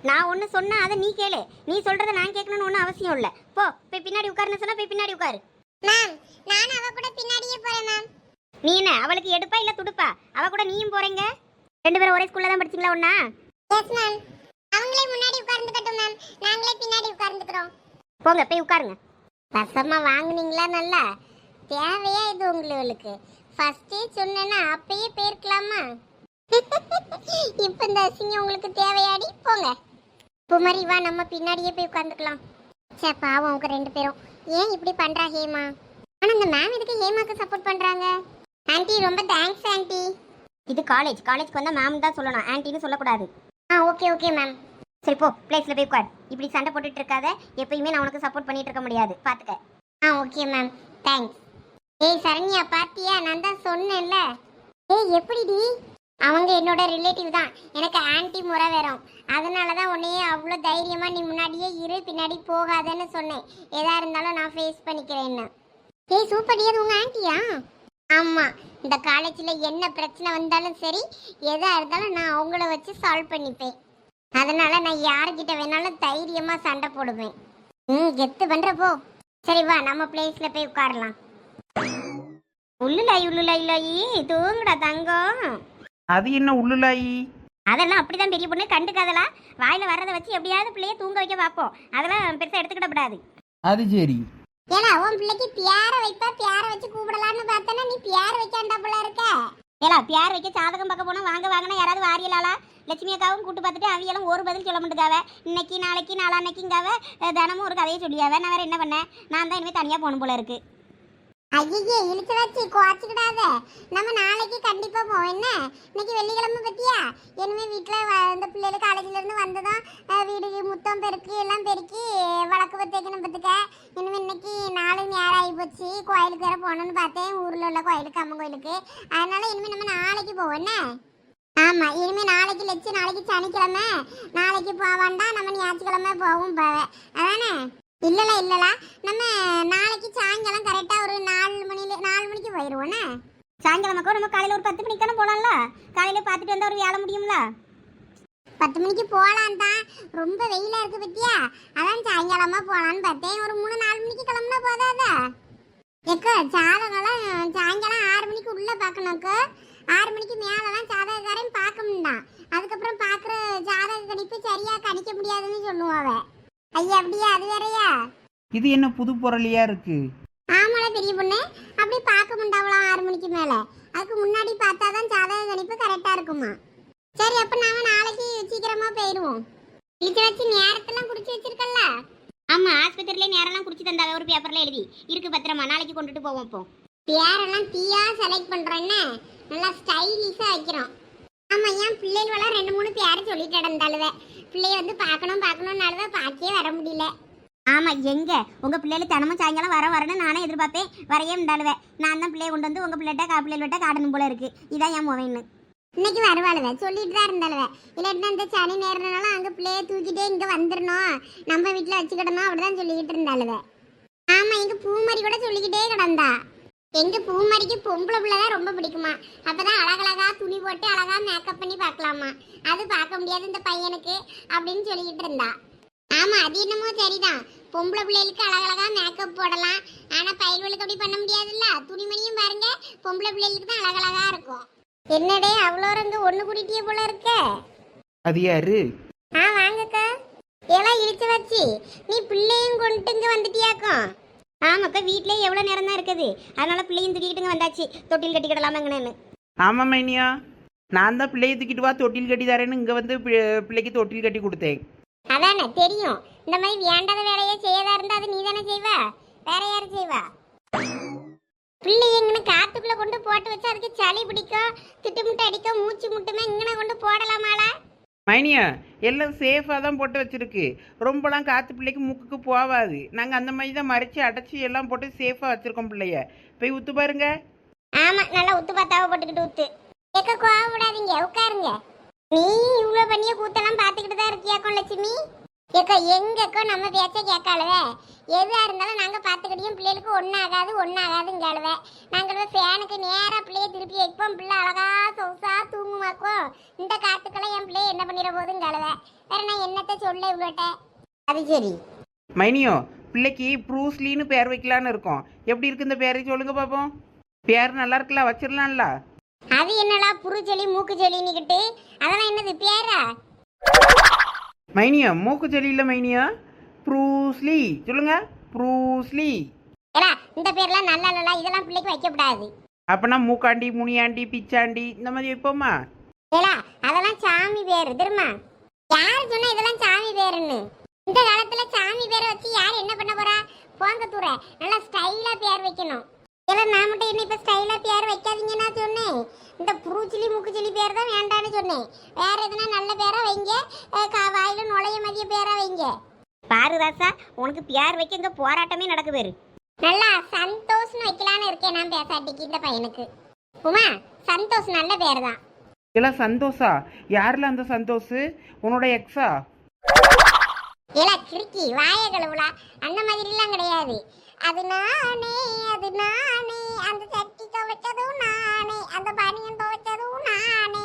Speaker 3: நான் ஒன்று சொன்னா அதை நீ கேளு. நீ சொல்றத நான் கேட்கணும்னு ஒன்றும் அவசியம் இல்லை. போ போய் பின்னாடி உட்காருன்னு சொன்னா போய் பின்னாடி உட்காரு.
Speaker 1: மேம் நானும் அவ கூட பின்னாடியே போறேன் மேம்
Speaker 3: நீ என்ன அவளுக்கு எடுப்பா இல்ல துடுப்பா? அவ கூட நீயும் போறீங்க? ரெண்டு பேரும் ஒரே ஸ்கூல்ல தான் படிச்சீங்களா ஒண்ணா?
Speaker 1: எஸ் மேம் அவங்களே முன்னாடி உட்கார்ந்துக்கட்டும் மேம் நாங்களே பின்னாடி உட்கார்ந்துக்கிறோம்.
Speaker 3: போங்க போய் உட்காருங்க. ரசமா வாங்குனீங்களா நல்லா? தேவையா இது உங்களுக்கு? ஃபர்ஸ்டே சொன்னேன்னா அப்பயே போயிருக்கலாமா? இப்ப இந்த அசிங்க உங்களுக்கு தேவையாடி போங்க. குமரி வா நம்ம பின்னாடியே போய் உட்காந்துக்கலாம் சே பாவம் அவங்க ரெண்டு பேரும். ஏன் இப்படி பண்றா ஹேமா? ஆனா இந்த மேம் எதுக்கு ஹேமாக்கு சப்போர்ட் பண்றாங்க? ஆன்ட்டி ரொம்ப தேங்க்ஸ் ஆன்ட்டி இது காலேஜ் காலேஜ்க்கு வந்தா மேம் தான் சொல்லணும். ஆன்ட்டின்னு சொல்லக்கூடாது. ஆ ஓகே ஓகே மேம் சரி போ. பிளேஸில் போய் உட்கார். இப்படி சண்டை போட்டுட்டு இருக்காத எப்பயுமே நான் உனக்கு சப்போர்ட் பண்ணிட்டு இருக்க முடியாது. பார்த்துக்க ஆ ஓகே மேம் தேங்க்ஸ் ஏய் சரண்யா பார்த்தியா நான் தான் சொன்னேன்ல. ஏய் எப்படிடி? அவங்க என்னோட ரிலேட்டிவ் தான். எனக்கு ஆன்ட்டி முறை வரும் அதனால தான் உன்னையே அவ்வளோ தைரியமாக நீ முன்னாடியே இரு பின்னாடி போகாதன்னு சொன்னேன். எதா இருந்தாலும் நான் ஃபேஸ் பண்ணிக்கிறேன்னு. ஏய் சூப்பர் அது உங்கள் ஆன்ட்டியா ஆமா இந்த காலேஜில் என்ன பிரச்சனை வந்தாலும் சரி எதா இருந்தாலும் நான் அவங்கள வச்சு சால்வ் பண்ணிப்பேன். அதனால நான் யாருக்கிட்ட வேணாலும் தைரியமா சண்டை போடுவேன். ம் கெத்து பண்ற போ. சரி வா நம்ம பிளேஸ்ல போய் உட்காரலாம். உள்ளுலாய் உள்ளுலாய் இல்லாயி தூங்குடா தங்கம்.
Speaker 4: அது என்ன உள்ளுலாயி?
Speaker 3: அதெல்லாம் அப்படிதான் பெரிய பொண்ணு கண்டுக்காதலா வாயில வர்றதை வச்சு எப்படியாவது பிள்ளைய தூங்க வைக்க பார்ப்போம். அதெல்லாம் பெருசா எடுத்துக்கிட கூடாது.
Speaker 4: அது சரி.
Speaker 1: ஏன்னா உன் பிள்ளைக்கு பியார வைப்பா பியார வச்சு கூப்பிடலான்னு பார்த்தனா நீ பியார வைக்காண்டா போல இருக்க.
Speaker 3: ஏலா பியார் வைக்க சாதகம் பார்க்க போனா வாங்க வாங்கினா யாராவது வாரியலாளா? லட்சுமி அக்காவும் கூட்டு பார்த்துட்டு அவியெல்லாம் ஒரு பதில் சொல்ல மாட்டேங்காவ. இன்னைக்கு நாளைக்கு நாளான்னைக்குங்காவ தினமும் ஒரு கதையை சொல்லியாவ. நான் வேற என்ன பண்ணேன் நான் தான் இனிமேல் தனியாக போகணும் போல இருக்கு.
Speaker 1: ஐயே இழுத்து வச்சு குவாச்சிக்கிடாத நம்ம நாளைக்கு கண்டிப்பாக போவோம். என்ன? இன்னைக்கு வெள்ளிக்கிழமை பற்றியா இனிமே வீட்டில் வ- இந்த பிள்ளைகள் காலேஜிலேருந்து வந்ததும் வீடு முத்தம் பெருக்கி எல்லாம் பெருக்கி வழக்கு பற்றிக்கணும் பார்த்துக்க இனிமே இன்னைக்கு நாலு நேரம் ஆகி போச்சு. கோயிலுக்கு வேறு போகணும்னு பார்த்தேன். ஊரில் உள்ள கோயிலுக்கு அம்மன் கோயிலுக்கு. அதனால இனிமேல் நம்ம நாளைக்கு போவோம். என்ன? ஆமாம் இனிமேல் நாளைக்கு லட்சம் நாளைக்கு சனிக்கிழமை. நாளைக்கு போவாண்டா நம்ம ஞாயிற்றுக்கிழமை போகவும் போவேன் அதானே? இல்லல இல்லல நம்ம நாளைக்கு சாயங்காலம் கரெக்டா ஒரு நாலு மணில நாலு மணிக்கு போயிருவோண்ணே?
Speaker 3: சாயங்காலமாக்கோ நம்ம காலையில் ஒரு பத்து மணிக்கு தானே போகலாம்ல காலையில் பார்த்துட்டு வந்தால் ஒரு வேலை முடியும்ல?
Speaker 1: பத்து மணிக்கு போகலாம் தான் ரொம்ப வெயிலா இருக்கு பத்தியா? அதான் சாயங்காலமா போகலான்னு பார்த்தேன். ஒரு மூணு நாலு மணிக்கு கிளம்புனா போதாதா? எக்கோ ஜாதகம்லாம் சாயங்காலம் ஆறு மணிக்கு உள்ள பார்க்கணுக்கு ஆறு மணிக்கு மேலலாம் ஜாதகக்காரையும் பார்க்கணும் தான் அதுக்கப்புறம் பார்க்குற ஜாதக கணிப்பு சரியாக கணிக்க முடியாதுன்னு சொல்லுவாவ ஐயா அப்படியா? அது வேறயா?
Speaker 4: இது என்ன புது பொருளியா இருக்கு?
Speaker 1: ஆமாடா பெரிய பொண்ணு. அப்படி பார்க்க முடியாவலாம் ஆறு மணிக்கு மேல. அதுக்கு முன்னாடி பார்த்தா தான் ஜாதக கணிப்பு கரெக்டா இருக்குமா? சரி அப்ப நாம நாளைக்கு சீக்கிரமா போயிடுவோம் இழுத்து வச்சு நேரத்தெல்லாம் குடிச்சு வச்சிருக்கல்ல?
Speaker 3: ஆமாம் ஆஸ்பத்திரியிலே நேரம்லாம் குடிச்சு தந்தாங்க ஒரு பேப்பரில் எழுதி. இருக்கு பத்திரமா நாளைக்கு கொண்டுட்டு போவோம் இப்போ.
Speaker 1: பேரெல்லாம் தீயா செலக்ட் பண்றோன்னு நல்லா ஸ்டைலிஷா வைக்கிறோம். ஆமா ஏன் பிள்ளைகளெல்லாம் ரெண்டு மூணு பேரை சொல்லிட்டு கிடந்தாளுவ பிள்ளைய வந்து பார்க்கணும் பார்க்கணும்னாலுவ பார்க்கவே வர முடியல.
Speaker 3: ஆமாம் எங்க? உங்கள் பிள்ளைகள் தினமும் சாயங்காலம் வர வரணும் நானே எதிர்பார்ப்பேன். வரையே உண்டாளுவேன் நான் தான் பிள்ளைய கொண்டு வந்து உங்கள் பிள்ளைகிட்ட கா பிள்ளைகிட்ட காடணும் போல இருக்கு. இதான் என் முவைன்னு
Speaker 1: இன்னைக்கு வருவாளுவ. சொல்லிட்டு தான் இருந்தாளுவ. இல்லாட்டினா இந்த சனி நேரம்னால அங்க பிள்ளைய தூக்கிட்டே இங்க வந்துடணும் நம்ம வீட்டுல வச்சுக்கிடணும் அப்படிதான் சொல்லிக்கிட்டு இருந்தாளுவ. ஆமா எங்க பூமரி கூட சொல்லிக்கிட்டே கிடந்தா. எங்க பூமரிக்கு பொம்பளை பிள்ளை தான் ரொம்ப பிடிக்குமா? அப்பதான் அழகழகா துணி போட்டு அழகா மேக்கப் பண்ணி பார்க்கலாமா? அது பார்க்க முடியாது இந்த பையனுக்கு அப்படின்னு சொல்லிக்கிட்டு இருந்தா. ஆமா அது என்னமோ சரிதான். பொம்பளை பிள்ளைகளுக்கு அழகழகா மேக்கப் போடலாம். ஆனா பையல்களுக்கு அப்படி பண்ண முடியாதுல்ல? துணிமணியும் பாருங்க பொம்பளை பிள்ளைகளுக்கு தான் அழகழகா இருக்கும். என்னடே அவ்வளோ இருந்து ஒன்று கூட்டிட்டியே போல இருக்க?
Speaker 4: அது யாரு?
Speaker 1: ஆ வாங்கக்கா. எல்லாம் இழுத்து வச்சு. நீ பிள்ளையும் கொண்டு இங்க வந்துட்டியாக்கும்?
Speaker 3: ஆமாக்கா வீட்டிலே எவ்வளோ நேரம் தான் இருக்குது. அதனால பிள்ளையும் தூக்கிக்கிட்டுங்க வந்தாச்சு. தொட்டில் கட்டிக்கிடலாமாங்கன்னு
Speaker 4: ஆமா மைனியா. நான் தான் பிள்ளையை தூக்கிட்டு வா தொட்டில் கட்டி தரேன்னு இங்க வந்து பி- பிள்ளைக்கு தொட்டில் கட்டி கொடுத்தேன்.
Speaker 1: அதானே தெரியும். இந்த மாதிரி வேண்டாத வேலையை செய்யதா இருந்தா அது நீ தானே செய்வா? வேற யாரு செய்வா? பிள்ளை எங்கன்னு காத்துக்குள்ள கொண்டு போட்டு வச்சா அதுக்கு சளி பிடிக்கும் திட்டுமுட்டு அடிக்கும் மூச்சு முட்டுமே இங்கன கொண்டு போடலாமாடா
Speaker 4: மைனியா எல்லாம் சேஃபாக தான் போட்டு வச்சுருக்கு. ரொம்பலாம் காற்று பிள்ளைக்கு மூக்குக்கு போகாது நாங்கள் அந்த மாதிரி தான் மறைச்சி அடைச்சி எல்லாம் போட்டு சேஃபாக வச்சுருக்கோம் பிள்ளைய. போய் ஊத்து பாருங்க.
Speaker 1: ஆமா நல்லா உத்து பார்த்தாவ போட்டுக்கிட்டு உத்து ஏக்க கோவ விடாதீங்க உட்காருங்க. நீ இவ்வளோ பண்ணிய கூத்தெல்லாம் பார்த்துக்கிட்டு தான் இருக்கியாக்கும் லட்சுமி ஏக்கா எங்கக்கோ நம்ம பேச்ச கேட்காளுவே. எதுவா இருந்தாலும் நாங்க பாத்துக்கிட்டியும் பிள்ளைகளுக்கு ஒன்னாகாது ஒன்னாகாதுங்காளுவே நாங்கள் ஃபேனுக்கு நேரா பிள்ளைய திருப்பி வைப்போம். பிள்ளை அழகா சொசா தூங்குமாக்கும் இந்த காத்துக்கெல்லாம் என் பிள்ளைய என்ன பண்ணிட போகுதுங்காளுவே வேற நான் என்னத்த சொல்ல இவ்வளோட்ட
Speaker 3: அது சரி.
Speaker 4: மைனியோ பிள்ளைக்கு ப்ரூஸ்லின்னு பேர் வைக்கலான்னு இருக்கோம். எப்படி இருக்கு இந்த பேரை? சொல்லுங்க பாப்போம். பேர் நல்லா இருக்குல்ல வச்சிடலாம்ல
Speaker 1: அது என்னடா புருச்சொலி மூக்கு சொல்லின்னுக்கிட்டு அதெல்லாம் என்னது பேரா?
Speaker 4: மைனியோ மூக்கு செடி இல்லை மைனியோ ப்ரூஸ்லி சொல்லுங்க ப்ரூஸ்லி
Speaker 1: ஏடா இந்த பேர்லாம் நல்லா இல்ல இதெல்லாம் பிள்ளைக்கு வைக்கக்கூடாது
Speaker 4: அப்பனா மூக்காண்டி முனியாண்டி பிச்சாண்டி இந்த மாதிரி வைப்போமா?
Speaker 1: ஏடா அதெல்லாம் சாமி பேரு தெரியுமா? யார் சொன்னா இதெல்லாம் சாமி பேருன்னு? இந்த காலத்துல சாமி பேரை வச்சு யார் என்ன பண்ண போறா? போங்க தூர நல்லா ஸ்டைலா பேர் வைக்கணும். இதெல்லாம் நான் மட்டும் என்ன இப்ப ஸ்டைலா பேர் வைக்காதீங்க நான் சொன்னேன். இந்த புருச்சிலி முக்குச்சிலி பேர் தான் வேண்டான்னு சொன்னேன். வேற எதுனா நல்ல பேரா வைங்க. வாயில நுழைய மதிய பேரா வைங்க.
Speaker 3: பாரு ராசா உனக்கு பியார் வைக்க இங்க போராட்டமே நடக்கு பேரு.
Speaker 1: நல்லா சந்தோஷ்னு வைக்கலான்னு இருக்கேன் நான் பேசாட்டிக்கு இந்த பையனுக்கு. உமா சந்தோஷ் நல்ல பேர் தான்.
Speaker 4: இல்லை சந்தோஷா? யாரில் அந்த சந்தோஷ்? உன்னோட எக்ஸா
Speaker 1: இல்ல கிறுக்கி வாய கழுவுலா. அந்த மாதிரிலாம் கிடையாது. அது நானே அது நானே. அந்த சட்டி துவைச்சதும் நானே. அந்த பனியன் துவைச்சதும் நானே.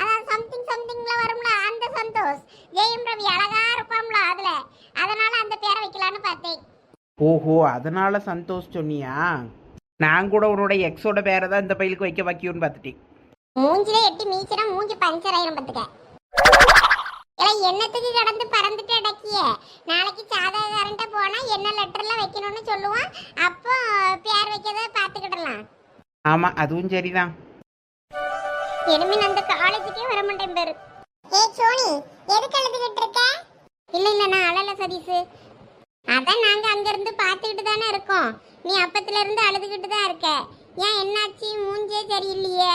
Speaker 1: அதான் சம்திங் சம்திங்ல வரும்ல அந்த சந்தோஷ். ஜெயம் ரவி அழகா இருப்பாம்ல அதுல. அதனால அந்த பேரை வைக்கலான்னு பார்த்தேன்.
Speaker 4: ஓஹோ அதனால சந்தோஷ் சொன்னியா? நான் கூட உன்னோட எக்ஸோட பேரை தான் இந்த பையலுக்கு வைக்க வைக்கியோன்னு பார்த்துட்டேன்.
Speaker 1: மூஞ்சிலே எட்டி மீச்சினா மூஞ்சி பஞ்சர் ஆயிரும் பத்துக்க இல்ல என்னத்துக்கு கடந்து பறந்துட்டு அடக்கிய. நாளைக்கு சாதகக்காரன்ட்ட போனா என்ன லெட்டர்ல வைக்கணும்னு சொல்லுவான். அப்போ பேர் வைக்கிறத பாத்துக்கிடலாம்
Speaker 4: ஆமாம் அதுவும் சரிதான்.
Speaker 1: இனிமே அந்த காலேஜுக்கே வர மாட்டேன் பேரு. ஏ சோனி எதுக்கு எழுதிக்கிட்டு இருக்க? இல்ல இல்ல நான் அழல சதீஷ். அதான் நாங்க அங்க இருந்து பாத்துக்கிட்டு தானே இருக்கோம். நீ அப்பத்துல இருந்து அழுதுகிட்டு தான் இருக்க. ஏன் என்னாச்சு? மூஞ்சே சரியில்லையே.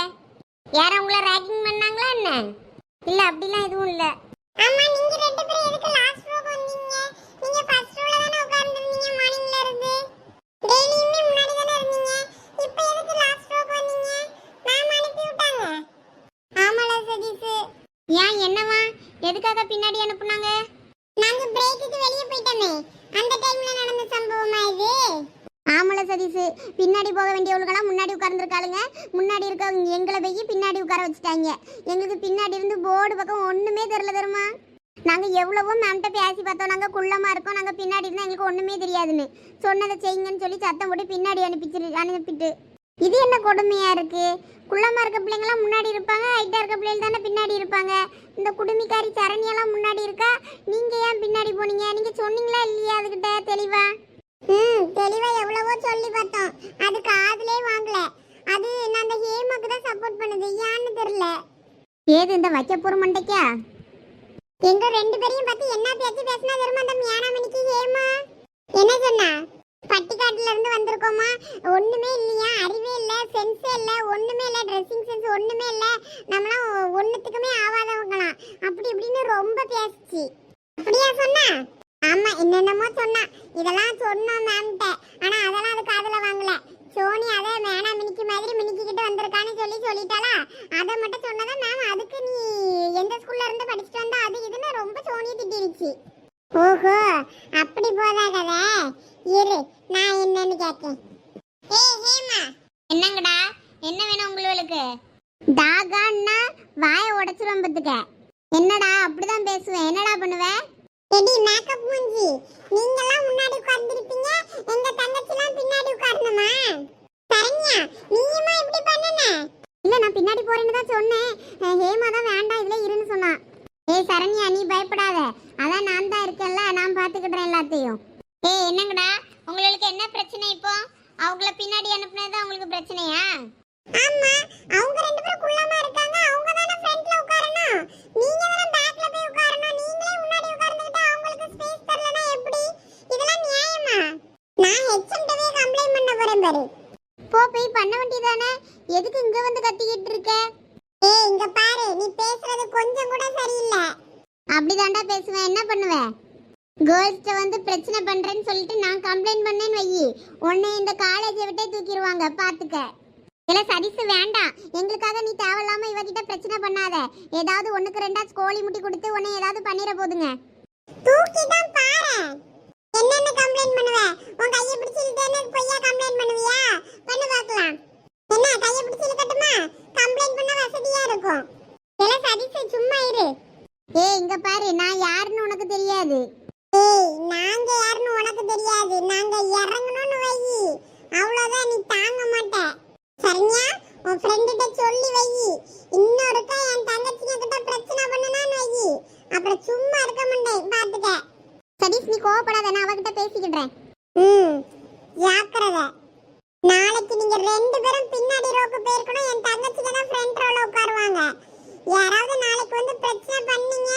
Speaker 1: யாரும் உங்களை ரேக்கிங் பண்ணாங்களா என்ன? இல்ல அப்படிலாம் எதுவும் இல்ல. அம்மா நீங்க ரெண்டு பேரும் எதுக்கு லாஸ்ட் ரோக்கு வந்தீங்க? நீங்க ஃபர்ஸ்ட் ரோல உட்கார்ந்திருந்தீங்க மார்னிங்ல இருந்து. டெய்லியுமே முன்னாடி தானே இருந்தீங்க. இப்போ எதுக்கு லாஸ்ட் ரோக்கு வந்தீங்க? மேம் அனுப்பி விட்டாங்க. ஆமால சதீஷ்.
Speaker 3: ஏன் என்னவா? எதுக்காக பின்னாடி அனுப்புனாங்க?
Speaker 1: நாங்க பிரேக்குக்கு வெளிய போயிட்டோமே. அந்த டைம்ல நடந்த
Speaker 3: சதீஷ். பின்னாடி போக வேண்டியவங்களுக்கெல்லாம் முன்னாடி உட்கார்ந்துருக்காளுங்க. முன்னாடி இருக்கவங்க எங்களை போய் பின்னாடி உட்கார வச்சுட்டாங்க. எங்களுக்கு பின்னாடி இருந்து போர்டு பக்கம் ஒன்றுமே தெரில தருமா நாங்கள் எவ்வளவோ மேம்கிட்ட பேசி பார்த்தோம். நாங்கள் குள்ளமாக இருக்கோம். நாங்கள் பின்னாடி இருந்தால் எங்களுக்கு ஒன்றுமே தெரியாதுன்னு. சொன்னதை செய்யுங்கன்னு சொல்லி சத்தம் போட்டு பின்னாடி அனுப்பிச்சிரு அனுப்பிட்டு. இது என்ன கொடுமையாக இருக்குது குள்ளமாக இருக்க பிள்ளைங்களாம் முன்னாடி இருப்பாங்க. ஹைட்டாக இருக்க பிள்ளைகள் தானே பின்னாடி இருப்பாங்க. இந்த குடுமிக்காரி சரணியெல்லாம் முன்னாடி இருக்கா? நீங்கள் ஏன் பின்னாடி போனீங்க? நீங்கள் சொன்னீங்களா இல்லையா அதுக்கிட்ட தெளிவா?
Speaker 1: ம் தெளிவா எவ்வளவோ சொல்லி பார்த்தோம். அது காதுலே வாங்கல. அது அந்த ஹேமாக்கு தான் சப்போர்ட் பண்ணுது. ஏன்னு தெரியல.
Speaker 3: ஏது இந்த வைக்க போற மண்டைக்கா?
Speaker 1: எங்க ரெண்டு பேரையும் பார்த்து என்ன பேச்சு பேசினா தெரியுமா அந்த மியானாமணிக்கு ஹேமா? என்ன சொன்னா? பட்டிக்காட்டுல இருந்து வந்திருக்கோமா? ஒண்ணுமே இல்லையா? அறிவே இல்ல சென்ஸே இல்ல ஒண்ணுமே இல்ல ட்ரெஸ்ஸிங் சென்ஸ் ஒண்ணுமே இல்ல. நம்மளாம் ஒண்ணுத்துக்குமே ஆவாதவங்களாம். அப்படி இப்படின்னு ரொம்ப பேசிச்சு. அப்படியா சொன்னா? ஆமா என்னென்னமோ சொன்னா. இதெல்லாம் சொன்னோம் மேம்கிட்ட ஆனா அதெல்லாம் அது காதுல வாங்கல. சோனி அதை வேணா மினிக்கு மாதிரி மினிக்கிட்டு வந்திருக்கான்னு சொல்லி சொல்லிட்டாளா அதை மட்டும் சொன்னதா மேம் அதுக்கு நீ எந்த ஸ்கூல்ல இருந்து படிச்சுட்டு வந்தா? அது இதுன்னு ரொம்ப சோனியை திட்டிருச்சு. ஓஹோ அப்படி போதா கதை? இரு நான் என்னன்னு கேட்கேன் ஏய் ஹேமா.
Speaker 3: என்னங்கடா? என்ன வேணும் உங்களுக்கு? டாகான்னா வாயை உடைச்சிரும் பத்துக்க என்னடா அப்படிதான் பேசுவேன். என்னடா பண்ணுவேன்
Speaker 1: எடி மேக்கப் மூஞ்சி. நீங்கெல்லாம் முன்னாடி உட்கார்ந்திருப்பீங்க. எங்க தங்கச்சிலாம் பின்னாடி உட்காரணுமா? சரண்யா நீயுமா இப்படி பண்ணுன?
Speaker 3: இல்ல நான் பின்னாடி போறேன்னு தான் சொன்னேன். ஹேமா தான் வேண்டாம் இதுல இருன்னு சொன்னான் ஏய் சரண்யா நீ பயப்படாத. அதான் நான் தான் இருக்கேன்ல நான் பாத்துக்கிட்டேன் எல்லாத்தையும். ஏய் என்னங்கடா? உங்களுக்கு என்ன பிரச்சனை இப்போ? அவங்கள பின்னாடி அனுப்புனது தான் உங்களுக்கு பிரச்சனையா?
Speaker 1: ஆமா அவங்க ரெண்டு பேரும் குள்ளமா இருக்க அவங்க தானே ஃப்ரண்ட்ல உட்காரணும் நீங்க தானே பேக்ல போய் உட்காரணும் நீங்களே முன்னாடி உட்கார்ந்துட்டு அவங்களுக்கு ஸ்பேஸ் தரலனா எப்படி இதெல்லாம் நியாயமா நான் ஹெச்எம்டவே கம்ப்ளைண்ட் பண்ண போறேன் பாரு.
Speaker 3: போ போய் பண்ண வேண்டியதானே எதுக்கு இங்க வந்து கத்திக்கிட்டு இருக்க?
Speaker 1: ஏய் இங்க பாரு நீ பேசுறது கொஞ்சம் கூட சரியில்லை.
Speaker 3: அப்படிதாண்டா பேசுவேன். என்ன பண்ணுவேன் கேர்ள்ஸ்ட வந்து பிரச்சனை பண்றேன்னு சொல்லிட்டு நான் கம்ப்ளைண்ட் பண்ணேன்னு வையி. உன்னை இந்த காலேஜை விட்டே தூக்கிடுவாங்க. பாத்துக்க. இல்ல சரிசு வேண்டாம். எங்களுக்காக நீ தேவையில்லாம இவகிட்ட பிரச்சனை பண்ணாத. ஏதாவது ஒண்ணுக்கு ரெண்டா கோழி முட்டி கொடுத்து உன்னை ஏதாவது பண்ணிட போதுங்க.
Speaker 1: தூக்கி தான் பாரு என்னென்ன கம்ப்ளைண்ட் பண்ணுவ? உன் கையை பிடிச்சு இழுத்தேன்னு பொய்யா கம்ப்ளைண்ட் பண்ணுவியா? பண்ணு பார்க்கலாம். என்ன கையை பிடிச்சு இழுக்கட்டுமா? கம்ப்ளைண்ட் பண்ண வசதியா இருக்கும். இல்ல சதீஷ் சும்மா இரு.
Speaker 3: ஏய் இங்க பாரு நான் யாருன்னு உனக்கு தெரியாது.
Speaker 1: ஏய் நாங்க யாருன்னு உனக்கு தெரியாது. நாங்க இறங்கணும்னு வை. அவ்வளவுதான் நீ தாங்க மாட்ட. சரியா உன் ஃப்ரெண்டுகிட்ட சொல்லி வை. இன்னொருக்கா என் தங்கச்சிங்க கிட்ட பிரச்சனை பண்ணுனான்னு வை. அப்புறம் சும்மா இருக்க மாட்டேன். பாத்துக்க.
Speaker 3: சதீஷ் நீ கோவப்படாத நான் அவகிட்ட பேசிக்கிட்டேன்
Speaker 1: ம் ஜாக்கிரதை. நாளைக்கு நீங்க ரெண்டு பேரும் பின்னாடி ரோக்கு போயிருக்கணும். என் தங்கச்சிக்கு தான் ஃப்ரண்ட் ரோல உட்காருவாங்க. யாராவது நாளைக்கு வந்து பிரச்சனை பண்ணீங்க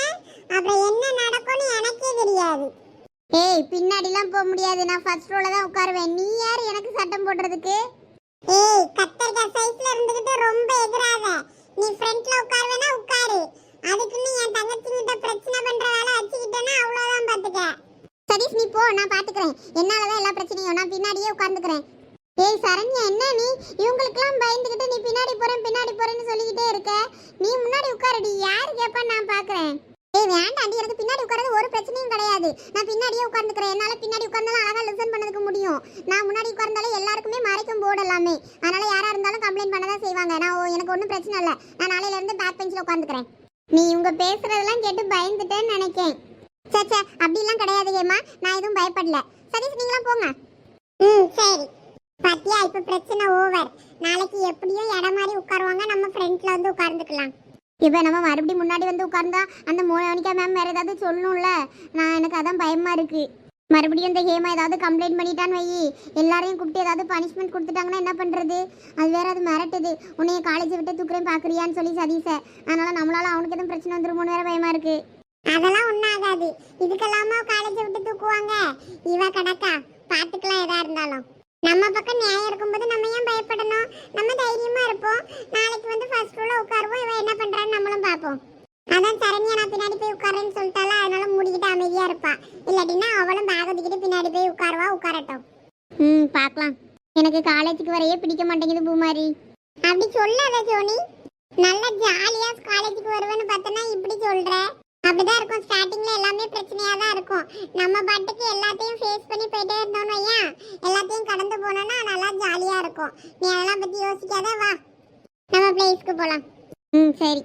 Speaker 1: அப்புறம் என்ன நடக்கும்னு எனக்கே தெரியாது.
Speaker 3: ஏய் பின்னாடிலாம் போக முடியாது. நான் ஃபர்ஸ்ட் ரோல தான் உட்காருவேன். நீ யார் எனக்கு சட்டம் போடுறதுக்கு?
Speaker 1: ஏய் கத்தரிக்காய் சைஸ்ல இருந்துகிட்டு ரொம்ப எதிராத. நீ ஃப்ரண்ட்ல உட்காருவேனா உட்காரு. அதுக்குன்னு என் தங்கச்சிங்கிட்ட பிரச்சனை பண்ற வேலை வச்சுக்கிட்டேன்னா
Speaker 3: சதீஷ் நீ போ நான் பாத்துக்கிறேன். என்னாலதான் எல்லா பிரச்சனையும் நான் பின்னாடியே உட்கார்ந்துக்கிறேன். ஏய் சரண்யா என்ன நீ? இவங்களுக்கெல்லாம் பயந்துக்கிட்டு நீ பின்னாடி போறேன் பின்னாடி போறேன்னு சொல்லிக்கிட்டே இருக்க. நீ முன்னாடி உட்காரடி யார் கேப்பா நான் பாக்குறேன்? ஏய் வேண்டாண்டி எனக்கு பின்னாடி உட்கார்றது ஒரு பிரச்சனையும் கிடையாது. நான் பின்னாடியே உட்கார்ந்துக்கிறேன். என்னால பின்னாடி உட்கார்ந்தாலும் அழகா லிசன் பண்ணதுக்கு முடியும். நான் முன்னாடி உட்கார்ந்தாலும் எல்லாருக்குமே மறைக்கும் போர்டு எல்லாமே. அதனால யாரா இருந்தாலும் கம்ப்ளைண்ட் பண்ணதான் செய்வாங்க. நான் ஓ, எனக்கு ஒன்றும் பிரச்சனை இல்லை. நான் நாளையில இருந்து பேக் பெஞ்சில் உட்காந்துக்கிறேன் நீ இவங்க பேசுறதெல்லாம் கேட்டு பயந்துட்டேன்னு நினைக்கேன். சே சே அப்படிலாம் கிடையாது ஏமா நான் எதுவும் பயப்படல. சதீஷ் நீங்களாம் போங்க.
Speaker 1: ம் சரி. பாத்தியா இப்ப பிரச்சனை ஓவர் நாளைக்கு எப்படியும் இடம் மாதிரி உட்காருவாங்க. நம்ம ஃப்ரண்ட்ல வந்து உட்கார்ந்துக்கலாம்.
Speaker 3: இப்போ நம்ம மறுபடியும் முன்னாடி வந்து உட்கார்ந்தா அந்த மோனிகா மேம் வேற ஏதாவது சொல்லணும்ல? நான் எனக்கு அதான் பயமா இருக்கு. மறுபடியும் இந்த ஹேமா ஏதாவது கம்ப்ளைண்ட் பண்ணிட்டான்னு வை எல்லாரையும் கூப்பிட்டு ஏதாவது பனிஷ்மெண்ட் கொடுத்துட்டாங்கன்னா என்ன பண்றது? அது வேற அது மிரட்டுது. உன்னைய காலேஜ் விட்டு தூக்குறேன் பாக்குறியான்னு சொல்லி சதீச அதனால நம்மளால அவனுக்கு எதுவும் பிரச்சனை வந்துருமோன்னு வேற பயமா இருக்கு.
Speaker 1: அதெல்லாம் ஒண்ணும் ஆகாது. இதுக்கெல்லாமா காலேஜ் விட்டு தூக்குவாங்க. இவ கடக்கா. பாத்துக்கலாம் எதா இருந்தாலும். நம்ம பக்கம் நியாயம் இருக்கும்போது நம்ம ஏன் பயப்படணும்? நம்ம தைரியமா இருப்போம். நாளைக்கு வந்து ஃபர்ஸ்ட் ரோல உட்காருவோம். இவ என்ன பண்றான்னு நம்மளும் பார்ப்போம். அதான் சரண்யா நான் பின்னாடி போய் உட்காரேன்னு சொல்லிட்டால அதனால மூடிக்கிட்டு அமைதியா இருப்பா. இல்லாட்டினா அவளும் பேக் ஒதுக்கிட்டு பின்னாடி போய் உட்காருவா உட்காரட்டும்.
Speaker 3: ம் பார்க்கலாம். எனக்கு காலேஜுக்கு வரையே பிடிக்க மாட்டேங்குது பூமாரி.
Speaker 1: அப்படி சொல்லாத ஜோனி நல்ல ஜாலியா காலேஜுக்கு வருவேன்னு பார்த்தனா இப்படி சொல்ற. அப்படிதான் இருக்கும். ஸ்டார்டிங்ல எல்லாமே பிரச்சனையா தான் இருக்கும். நம்ம பாட்டுக்கு எல்லாத்தையும் ஃபேஸ் பண்ணி போயிட்டே இருந்தோம்னு ஐயா எல்லாத்தையும் கடந்து போனோம்னா நல்லா ஜாலியா இருக்கும். நீ அதெல்லாம் பத்தி யோசிக்காத வா. நம்ம பிளேஸ்க்கு போலாம்.
Speaker 3: ம் சரி.